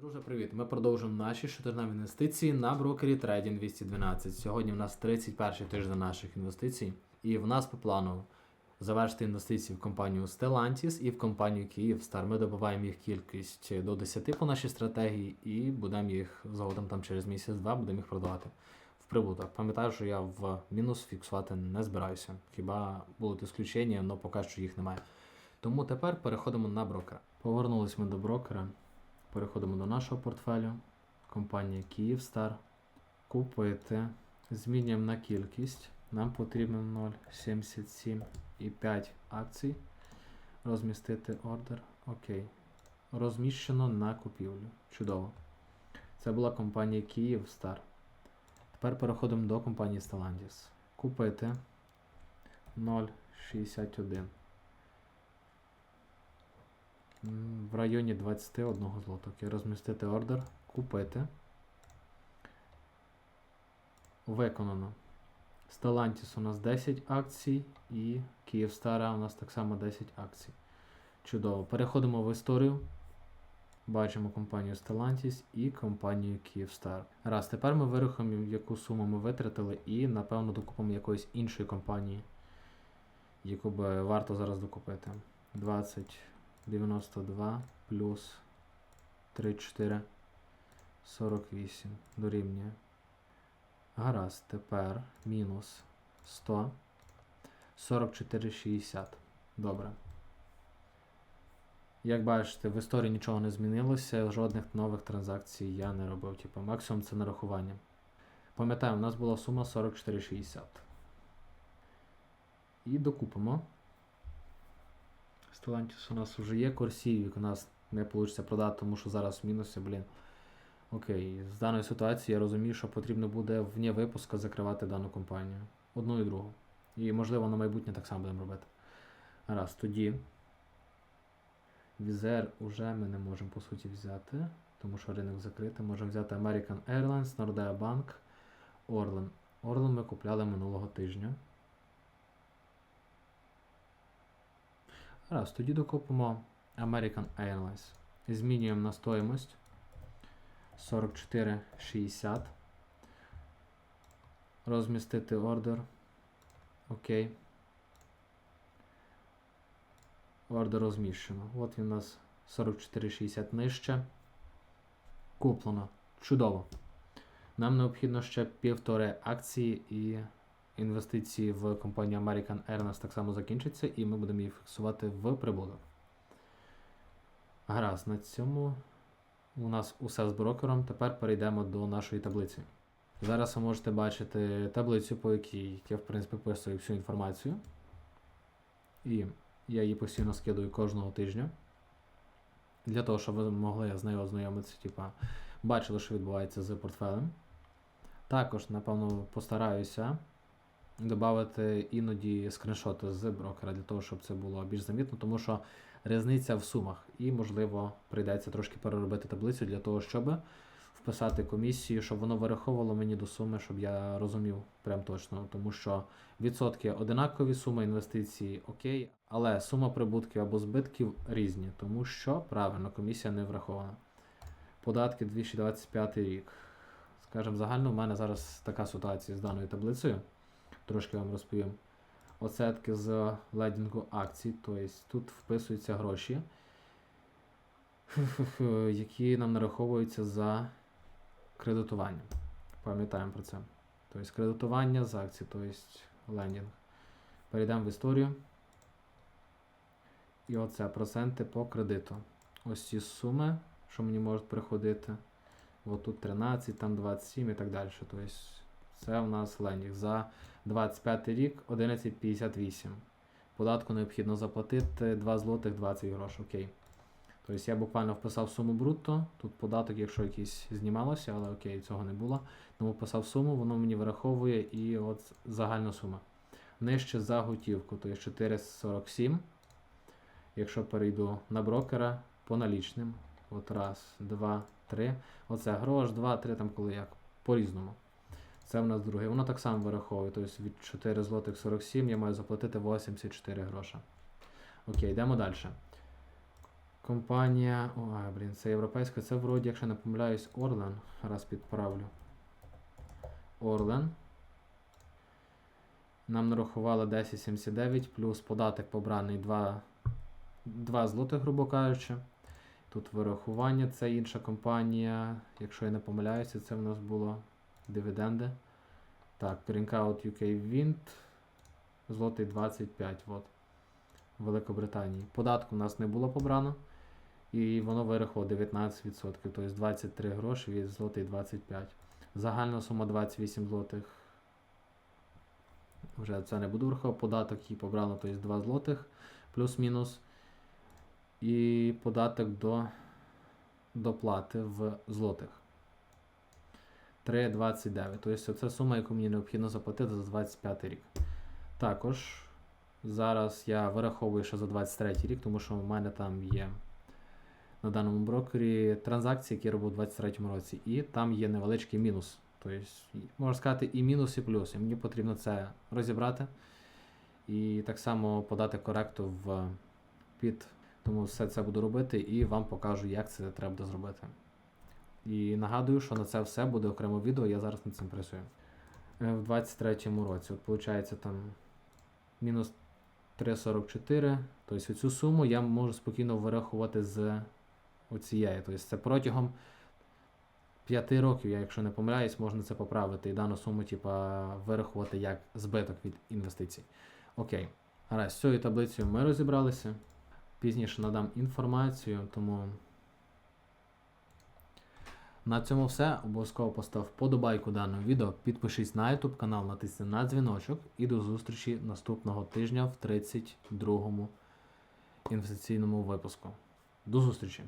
Друже, привіт! Ми продовжуємо наші щотижневі інвестиції на брокері Trading 212. Сьогодні в нас 31 тиждень наших інвестицій, і в нас по плану завершити інвестиції в компанію Stellantis і в компанію Kyivstar. Ми добиваємо їх кількість до 10 по нашій стратегії і будемо їх згодом там через місяць-два будемо їх продавати в прибуток. Пам'ятаю, що я в мінус фіксувати не збираюся. Хіба будуть ісключення, але поки що їх немає. Тому тепер переходимо на брокера. Повернулись ми до брокера. Переходимо до нашого портфелю. Компанія Kyivstar. Купити. Змінюємо на кількість. Нам потрібно 0,77,5 акцій. Розмістити ордер. Окей. Розміщено на купівлю. Чудово. Це була компанія Kyivstar. Тепер переходимо до компанії Stellantis. Купити 0,61. В районі 21 злоток. І розмістити ордер. Купити. Виконано. Stellantis у нас 10 акцій і Kyivstar у нас так само 10 акцій. Чудово. Переходимо в історію. Бачимо компанію Stellantis і компанію Kyivstar. Раз, тепер ми вирахуємо, яку суму ми витратили, і, напевно, докупимо якоїсь іншої компанії, яку би варто зараз докупити. 20. 92 плюс 34 48 дорівнює. Гаразд, тепер мінус 100 44 60. Добре. Як бачите, в історії нічого не змінилося, жодних нових транзакцій я не робив. Типу, максимум це нарахування. Пам'ятаємо, у нас була сума 44,60. І докупимо. Stellantis у нас вже є Корсівік, у нас не вийде продати, тому що зараз в мінусі, блін. Окей, з даної ситуації я розумію, що потрібно буде вне випуска закривати дану компанію. Одну і другу. І можливо на майбутнє так само будемо робити. Раз, тоді. Візер уже ми не можемо по суті взяти, тому що ринок закритий. Можемо взяти American Airlines, Nordea Bank, Orlen. Orlen ми купляли минулого тижня. Раз, тоді докупимо American Airlines. Змінюємо на стоїмость 44,60. Розмістити ордер. Окей. Ордер розміщено. От він у нас 44,60 нижче. Куплено. Чудово. Нам необхідно ще півтори акції і інвестиції в компанію American Airlines так само закінчаться, і ми будемо їх фіксувати в прибуток. Гаразд, на цьому у нас усе з брокером. Тепер перейдемо до нашої таблиці. Зараз ви можете бачити таблицю, по якій я в принципі писую всю інформацію. І я її постійно скидую кожного тижня. Для того, щоб ви могли з нею ознайомитися, типа, бачили, що відбувається з портфелем. Також, напевно, постараюся додати іноді скріншоти з брокера для того, щоб це було більш замітно, тому що різниця в сумах. І, можливо, прийдеться трошки переробити таблицю для того, щоб вписати комісію, щоб воно вираховувало мені до суми, щоб я розумів прям точно. Тому що відсотки одинакові, сума інвестицій окей, але сума прибутків або збитків різні, тому що правильно комісія не врахована. Податки 2025 рік. Скажімо, загально в мене зараз така ситуація з даною таблицею. Трошки вам розповім. Оцетки з ледінгу акцій, тобто тут вписуються гроші, які нам нараховуються за кредитування. Пам'ятаємо про це. Тобто кредитування з акцій, тобто лендінг. Перейдемо в історію. І оце проценти по кредиту. Ось ці суми, що мені можуть приходити. От тут 13, там 27 і так далі. Тобто це у нас лендінг. За 25 рік 11,58. Податку необхідно заплатити 2 злотих 20 грошей. Окей. Тобто я буквально вписав суму брутто. Тут податок, якщо якийсь знімалося, але окей, цього не було. Тому вписав суму, воно мені вираховує і от загальна сума. Нижче за готівку, тобто 4,47. Якщо перейду на брокера по налічним. От раз, два, три. Оце грош, два, три, там коли як. По-різному. Це в нас друге. Воно так само вираховує. Тобто від 4 злотих 47 я маю заплатити 84 гроша. Окей, йдемо далі. Компанія. О, а, блін, це європейська. Це вроді, якщо не помиляюсь, Орлен. Раз підправлю. Орлен. Нам нарахували 10,79 плюс податок побраний 2, 2 злотих, грубо кажучи. Тут вирахування, це інша компанія. Якщо я не помиляюся, це в нас було дивіденди. Так, Greencout UK Wind. Злотий 25. От. В Великобританії. Податку у нас не було побрано. І воно вирахувало 19%, тобто 23 гроші від злотий 25. Загальна сума 28 злотих. Вже це не буду враховувати. Податок їй побрано, тобто 2 злотих плюс-мінус. І податок до доплати в злотих. 3,29. Тобто це сума, яку мені необхідно заплатити за 25 рік. Також зараз я вираховую ще за 23 рік, тому що в мене там є на даному брокері транзакції, які я робив у 23 році, і там є невеличкий мінус. Тобто, можна сказати, і мінус, і плюс. І мені потрібно це розібрати. І так само подати коректу в під. Тому все це буду робити і вам покажу, як це треба зробити. І нагадую, що на це все буде окремо відео, я зараз над цим працюю. Е, В 23-му році, от виходить там мінус 3,44. Тобто цю суму я можу спокійно вирахувати з оцієї. Тобто це протягом 5 років, я, якщо не помиляюсь, можна це поправити і дану суму, типа, вирахувати як збиток від інвестицій. Окей. Гаразд, з цією таблицею ми розібралися. Пізніше надам інформацію, тому на цьому все. Обов'язково постав подобайку даному відео, підпишись на YouTube канал, натисни на дзвіночок і до зустрічі наступного тижня в 32-му інвестиційному випуску. До зустрічі!